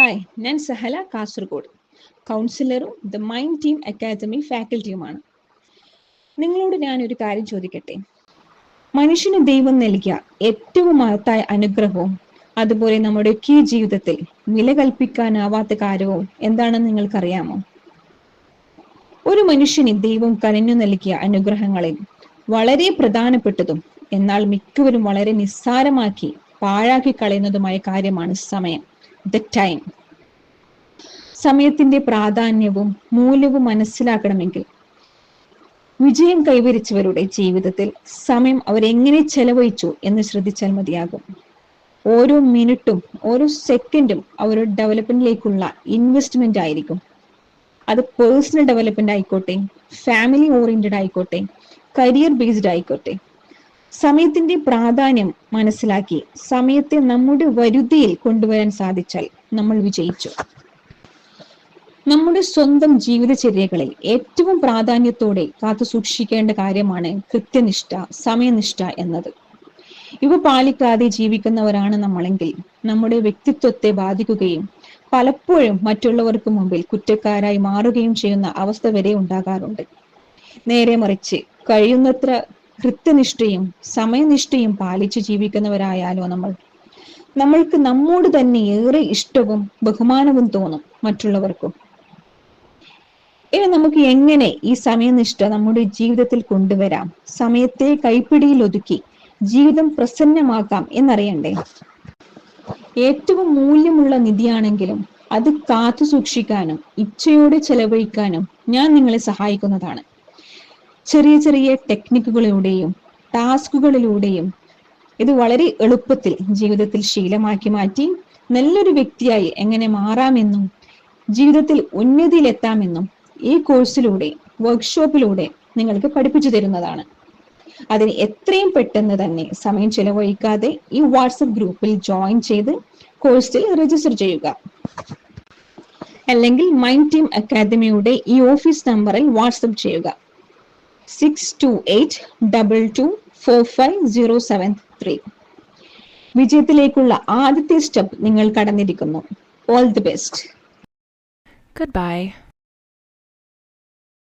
Hi ഞാൻ സഹല കാസർഗോഡ്. കൗൺസിലറും the mind team academy ഫാക്കൽറ്റിയുമാണ് നിങ്ങളോട് ഞാനൊരു കാര്യം ചോദിക്കട്ടെ? മനുഷ്യന് ദൈവം നൽകിയ ഏറ്റവും മഹത്തായ അനുഗ്രഹവും അതുപോലെ നമ്മുടെ കീ ജീവിതത്തിൽ വില കൽപ്പിക്കാനാവാത്ത കാര്യവും എന്താണെന്ന് നിങ്ങൾക്കറിയാമോ? ഒരു മനുഷ്യന് ദൈവം കനിഞ്ഞു നൽകിയ അനുഗ്രഹങ്ങളിൽ വളരെ പ്രധാനപ്പെട്ടതും എന്നാൽ മിക്കവരും വളരെ നിസ്സാരമാക്കി പാഴാക്കി കളയുന്നതുമായ കാര്യമാണ് സമയം. ദ ടൈം സമയത്തിന്റെ പ്രാധാന്യവും മൂല്യവും മനസ്സിലാക്കണമെങ്കിൽ വിജയം കൈവരിച്ചവരുടെ ജീവിതത്തിൽ സമയം അവരെങ്ങനെ ചെലവഴിച്ചു എന്ന് ശ്രദ്ധിച്ചാൽ മതിയാകും. ഓരോ മിനിറ്റും ഓരോ സെക്കൻഡും അവരുടെ ഡെവലപ്മെന്റിലേക്കുള്ള ഇൻവെസ്റ്റ്മെന്റ് ആയിരിക്കും. അത് പേഴ്സണൽ ഡെവലപ്മെന്റ് ആയിക്കോട്ടെ ഫാമിലി ഓറിയന്റഡ് ആയിക്കോട്ടെ കരിയർ ബേസ്ഡ് ആയിക്കോട്ടെ. സമയത്തിന്റെ പ്രാധാന്യം മനസ്സിലാക്കി സമയത്തെ നമ്മുടെ വരുതിയിൽ കൊണ്ടുവരാൻ സാധിച്ചാൽ നമ്മൾ വിജയിച്ചു. നമ്മുടെ സ്വന്തം ജീവിതചര്യകളിൽ ഏറ്റവും പ്രാധാന്യത്തോടെ കാത്തു സൂക്ഷിക്കേണ്ട കാര്യമാണ് കൃത്യനിഷ്ഠ സമയനിഷ്ഠ എന്നത്. ഇവ പാലിക്കാതെ ജീവിക്കുന്നവരാണ് നമ്മളെങ്കിൽ നമ്മുടെ വ്യക്തിത്വത്തെ ബാധിക്കുകയും പലപ്പോഴും മറ്റുള്ളവർക്ക് മുമ്പിൽ കുറ്റക്കാരായി മാറുകയും ചെയ്യുന്ന അവസ്ഥ വരെ ഉണ്ടാകാറുണ്ട്. നേരെ മറിച്ച് കഴിയുന്നത്ര കൃത്യനിഷ്ഠയും സമയനിഷ്ഠയും പാലിച്ച് ജീവിക്കുന്നവരായാലോ നമ്മൾ. നമ്മൾക്ക് നമ്മോട് തന്നെ ഏറെ ഇഷ്ടവും ബഹുമാനവും തോന്നും മറ്റുള്ളവർക്കും. ഇനി നമുക്ക് എങ്ങനെ ഈ സമയനിഷ്ഠ നമ്മുടെ ജീവിതത്തിൽ കൊണ്ടുവരാം? സമയത്തെ കൈപ്പിടിയിൽ ഒതുക്കി ജീവിതം പ്രസന്നമാക്കാം എന്നറിയണ്ടേ? ഏറ്റവും മൂല്യമുള്ള നിധിയാണെങ്കിലും അത് കാത്തു സൂക്ഷിക്കാനും ഇച്ഛയോടെ ചെലവഴിക്കാനും ഞാൻ നിങ്ങളെ സഹായിക്കുന്നതാണ്. ചെറിയ ചെറിയ ടെക്നിക്കുകളിലൂടെയും ടാസ്കുകളിലൂടെയും ഇത് വളരെ എളുപ്പത്തിൽ ജീവിതത്തിൽ ശീലമാക്കി മാറ്റി നല്ലൊരു വ്യക്തിയായി എങ്ങനെ മാറാമെന്നും ജീവിതത്തിൽ ഉന്നതിയിലെത്താമെന്നും ഈ കോഴ്സിലൂടെ വർക്ക്ഷോപ്പിലൂടെ നിങ്ങൾക്ക് പഠിപ്പിച്ചു തരുന്നതാണ്. അതിന് എത്രയും പെട്ടെന്ന് തന്നെ സമയം ചെലവഴിക്കാതെ ഈ വാട്സപ്പ് ഗ്രൂപ്പിൽ ജോയിൻ ചെയ്ത് കോഴ്സിൽ രജിസ്റ്റർ ചെയ്യുക. അല്ലെങ്കിൽ മൈൻഡ് ടീം അക്കാദമിയുടെ ഈ ഓഫീസ് നമ്പറിൽ വാട്സപ്പ് ചെയ്യുക. Six two eight double two four five zero seven three വിജയത്തിലേക്കുള്ള ആദ്യത്തെ സ്റ്റെപ്പ് നിങ്ങൾ കടന്നിരിക്കുന്നു. All the best Goodbye.